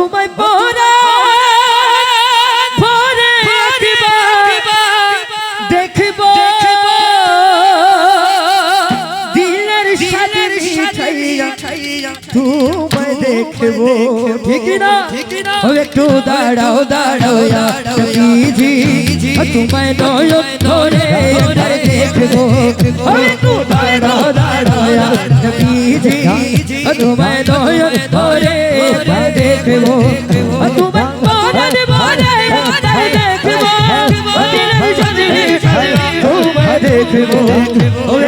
তোমায় পরে তোমায় দেখব ঠিক না একটু দাঁড়াও দাঁড়াও জি তোমায় নয়ন ধরে দেখব একটু দাঁড়াও দাঁড়াও জি তোমায় একবার দেখব। ও তোমায় মরণ দেখব। তোমায় দেখব।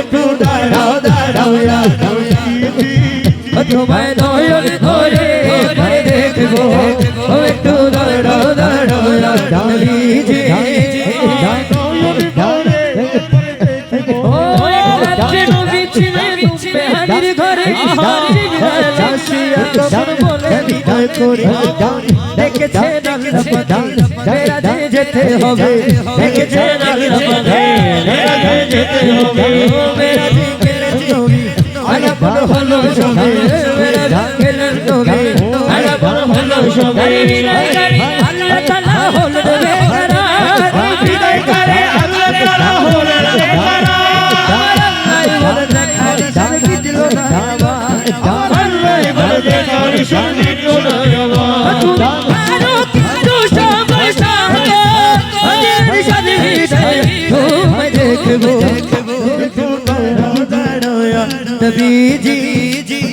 दा दा मेरा दे जेते होवे एक जेना रब दे मेरा दे जेते होवे मेरा নবীজি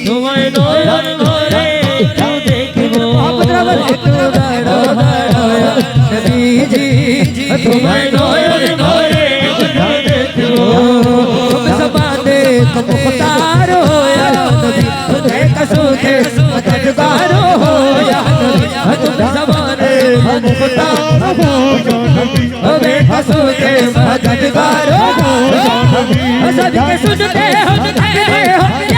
তোমায় নয়ন ধরে দেখব। নবীজি তোমায় હવે હસુતે મદદગારો સદકે સુજતે હમ તે હમ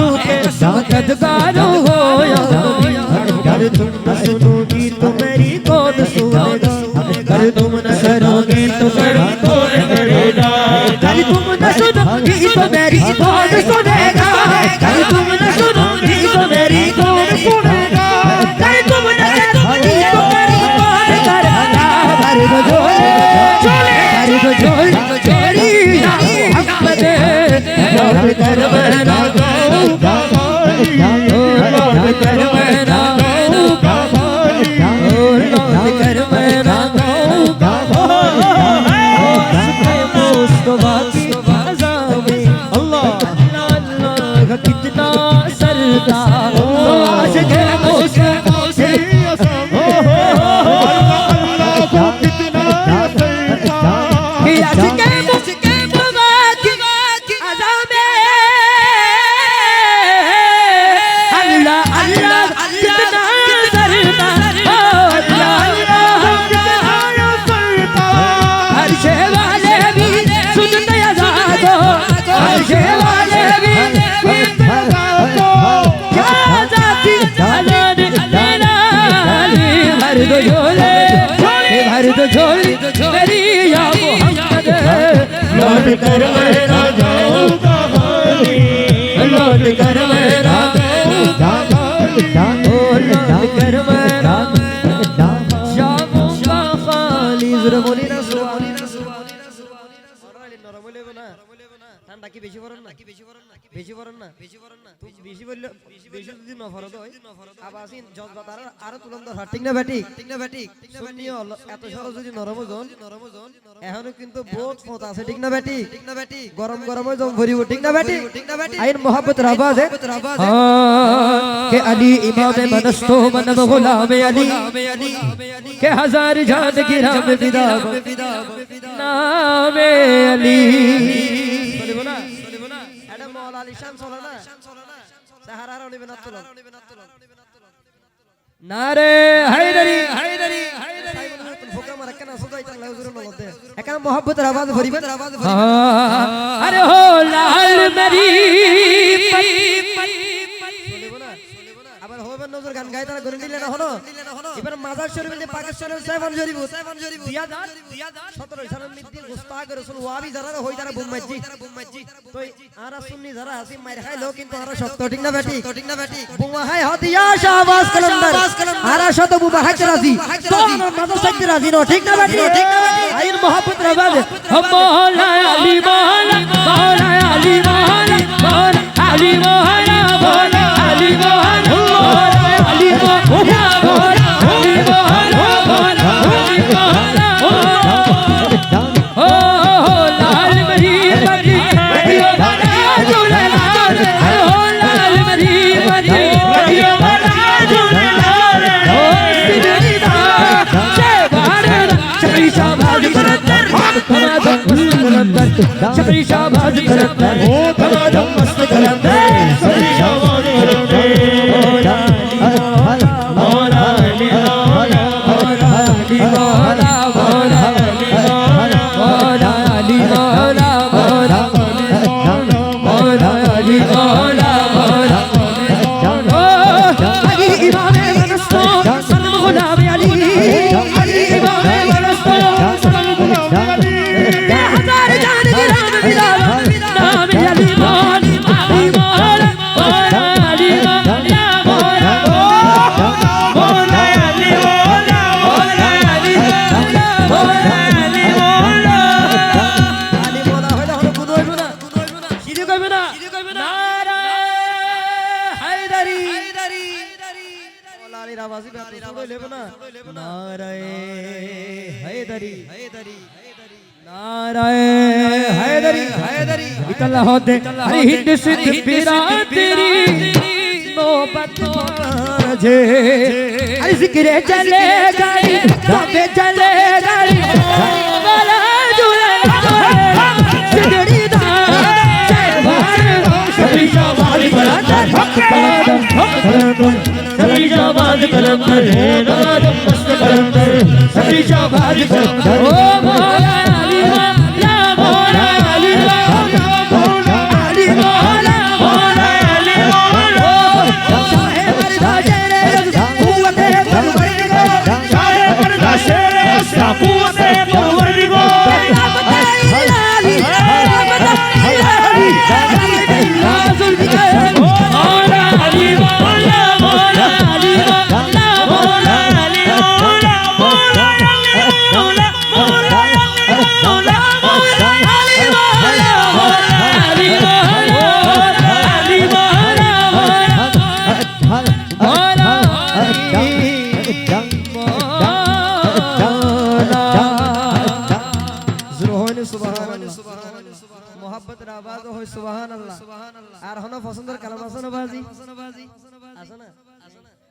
मैं कसू के मददगार हो या अगर तुम न सुनोगी तो मेरी कौन सुनेगा अगर तुम न करोगे तो मेरी कौन करेगा अगर तुम न सुनोगी तो मेरी कौन सुनेगा अगर तुम न सुनोगी तो मेरी कौन सुनेगा अगर तुम न करोगी तो मेरी जोड़े जोड़े जोड़ी लौट कर कर मेरा जाऊंगा लौट कर मेरा ओ लौट कर मेरा जाऊंगा खाली जरा बोली ना ঠান্ডা কি বেশি পড়েন না? কি বেশি পড়েন না? না বেশি পড়েন না তুমি যদি নফরত হয় আবাসিন জজবা এখনও কিন্তু বহুত ফোঁত আছে, ঠিক না ব্যাটিক ঠিক না ব্যাটিক গরম গরম ঠিক না ব্যাটিক আইন মোহাম্মত রাবাজ হে কে আলী নামে আলী। মহলা আলিশান চলে না? সাহারার অলিবেন আত্মলন নারে হাইদারি হাইদারি আরে হো লাল মেরি নজর গান গায়, তারা করে না হলো এবার মাজার শরীফ নিয়ে পাকিস্তানের সাইফান শরীফ সাইফান শরীফ দিয়া দান দিয়া দান 17 সালের মিদ্দিন গুস্তাগ রাসূল ওয়াবি যারা হই তারা বুম্মাজি তো আরা সুন্নি যারা হাসি মার খাইলো কিন্তু আরা শক্ত, ঠিক না বেটি ঠিক না বেটি বুম্মা হাই হদিয়া শাহবাজ কলমদার। আরা শত বুবা হাজ রাজি? তো মাজার শক্তি রাজি নো ঠিক না বেটি ঠিক না বেটি আইন মোহাম্মদ রাবাদ মহলা আলী মহলা মহলা আলী মহলা মহলা আলী। মহলা शबरी शाबाज करतर ओ नारायण। हैदरी हैदरी। इकल हो दे हरि हित सिद्ध पीरा तेरी नौबत जे। हरि ज़िक्र चले गई दावे चले गई वाला जुले सिगड़ी दा जय भारत। सभी सवारी बड़ा धन हक धन हक धन भाजी कलंदर मस्त कलंदर सतीच्या भाजी कलंदर.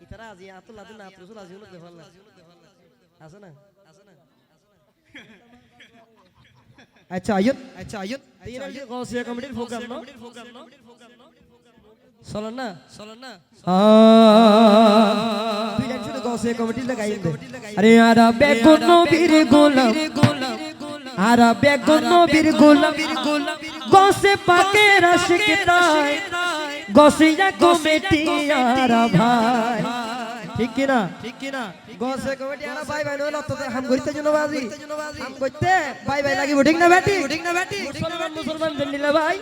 ইতারা আজি আতুল আদি না আতুল আজি হলো দেখাল না আছে না আচ্ছা আয়ুত আচ্ছা আয়ুত তিন আলি গৌসিয়া কমিটির প্রোগ্রাম না চলন না চলন না তুই জানিস তো গৌসিয়া কমিটি লাগাই আরে আরা বেগুন নবীর গোলাম আরা বেগুন নবীর গোলাম গসে পাকে রশিক তাই গসিয়া কমিটি আরা ভাই ঠিক কি না ঠিক কি না গসে কমিটি আরা ভাই ভাই নইলো তো হাম করিতে জন্য বাজি হাম করতে ভাই ভাই লাগিব ঠিক না বেটি ঠিক না বেটি মুসলমান মুসলমান দিল্লা ভাই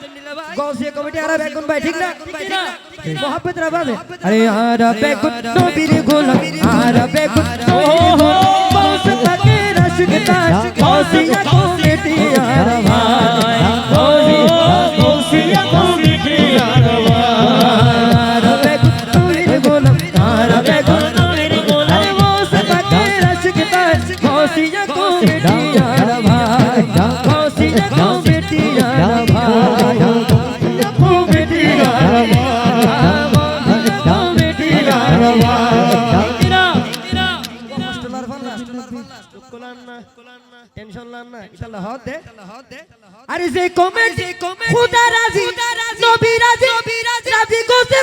গসে কমিটি আরা বেগুন ভাই ঠিক না ঠিক না মোহাব্বত রা বাজে আরে আরা বেগুন নবীর গোলাম আরা বেগুন নবীর ইনশাআল্লাহ হদ দে। আরে যে কমেন্ট যে কমেন্ট খোদা রাজি নবী রাজি রাজি করতে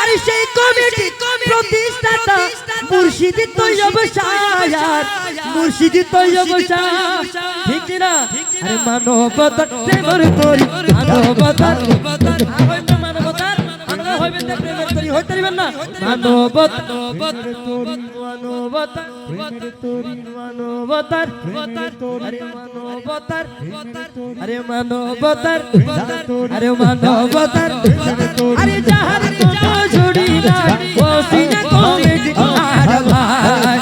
আরে সেই কমিটি প্রতিষ্ঠাতা মুর্শিদি তৈয়ব শায়ার মুর্শিদি তৈয়ব শায়ার ঠিক না? আরে মানবতা প্রেমের তরি মানবতা মানবতা আমরা হইবেন প্রেমের তরি হইতে পারবেন না। মানবতা মানবতার মানবতার আরে মানবতার আরে মানবতার আরে মানবতার আরে যাহার তো ছড়ি না ও সিনা কমিটি আর ভাই।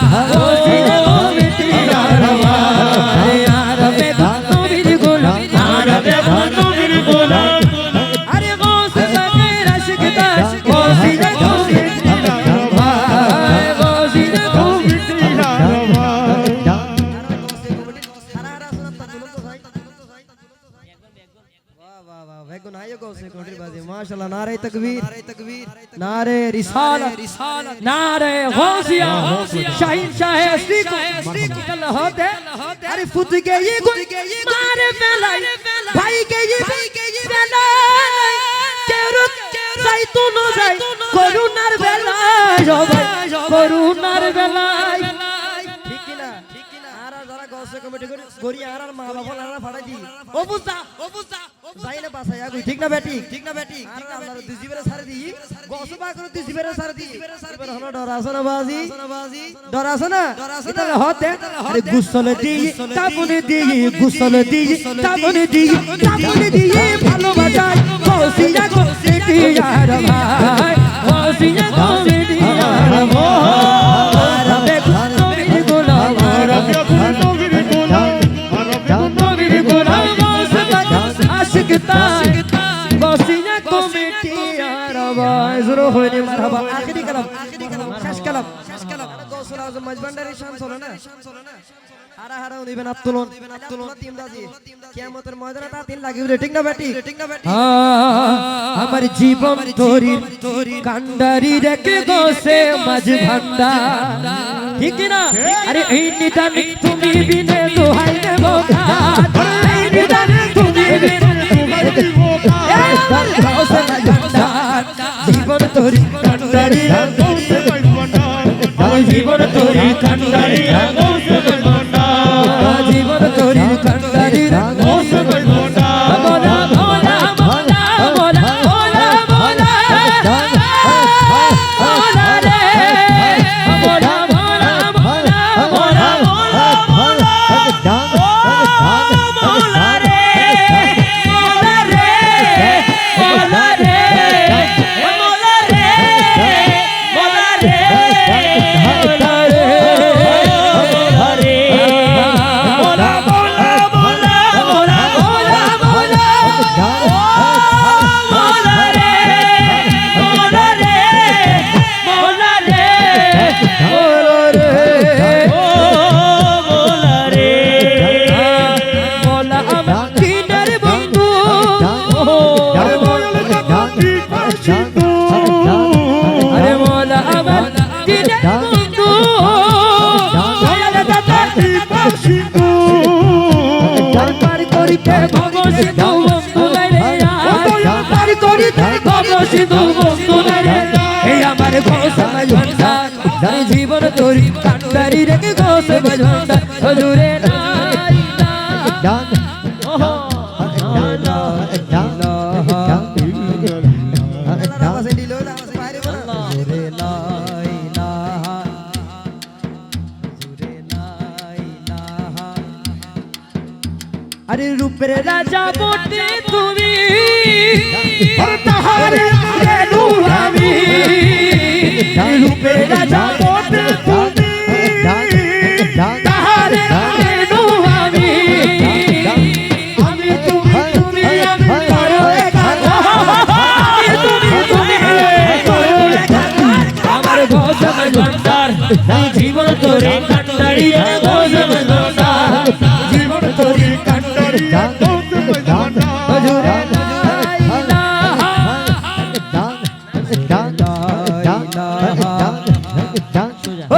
পোটরি বাজে মাশাআল্লাহ নারে তাকবীর নারে তাকবীর নারে রিসালাত রিসালাত নারে গৌসিয়া শাহিন শাহ সিক মুকতল হতে আরে ফুত গই গুন মারে ফেলাই ভাই গই ফেলাই কেরুক যাই তুনো যাই করুণার বেলায় করুণার বেলায় কমিটি করে গরি আর আর মা বাবা নারা ফাড়াই দি ও বুঝতা ও বুঝতা যাই না বাসায় আগুই ঠিক না বেটি ঠিক না বেটি আর আমরা দুই জিবেরে সারে দি গসে বা করে দুই জিবেরে সারে দি এবার হলো ডর আছে না বাজি ডর না এটা হতে আরে গুসল দিয়ে তাবনে দিয়ে গুসল দিয়ে তাবনে দিয়ে তাবনে দিয়ে ভালোবাসায় গৌসিয়া গৌসিটি আর ভাই গৌসিয়া গৌসিটি আর ভাই আশিক তাই কমিটি আর ভাই জোরে মারহাবা আখেরি কালাম শেষ কালাম। শেষ কালাম। গসল আজম মজবান্ডারি শান চলে না। হারা হারা দিবেন আব্দুলন আব্দুলন টিম দাজি কিয়ামতের ময়দানে তা তিন লাগিবে ঠিক না বেটি ঠিক না বেটি আমার জীবন তোরি কান্ডারি রেখে গোসে মাঝ ভান্ডা ঠিক না আরে এই নিদান তুমি বিনে দোহাই দেব এই নিদান জীবন তোরি জীবন তোরি ভব সিন্ধু বন্ধু এই আমার ঘোষণা জীবন তোরি। রেখে হজুরে নাই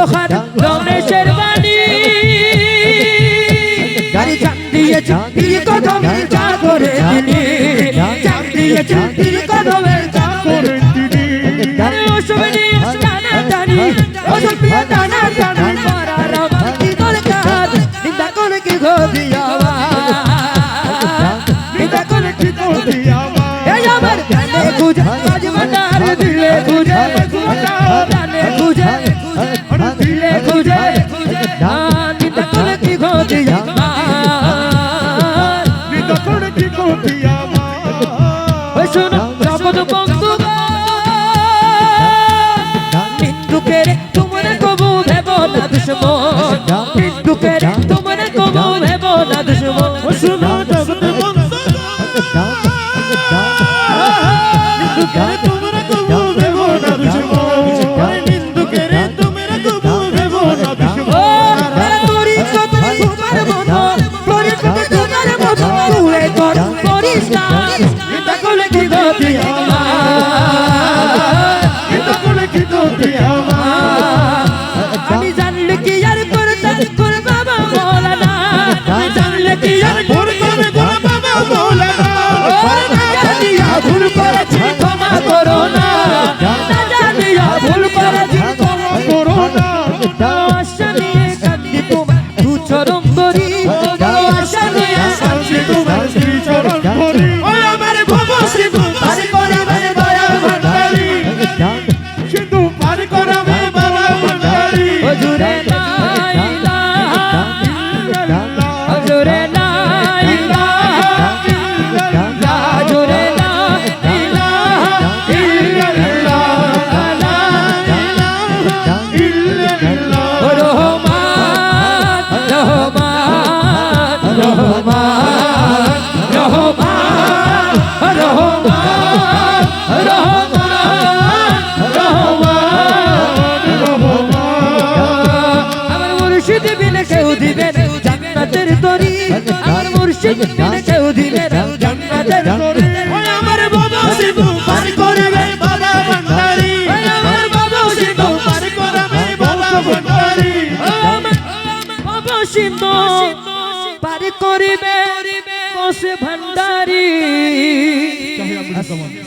ওখান রমেশের বাড়ি চান দিয়ে চাঁদির কদমে চা করে তিনি। চান দিয়ে চাঁদির কদমে চা করে তিনি। অসুবিধে টানা টানি অসুবিধে টানা টানি মারা রামা কি করে কাজ নিন্দা করে কি গদিয়াবা নিন্দা করে কি গদিয়াবা এই আমার বুঝা আজ মাতার দিলে বুঝা বুঝা খুঁজে খুঁজে নিদকুল কি খোঁজিয়া নিদকুল কি খোঁজিয়া ওই শোনো জগত বন্ধু নিন্দুকের তোমরা কবু ভেব না দুশ্মন নিন্দুকের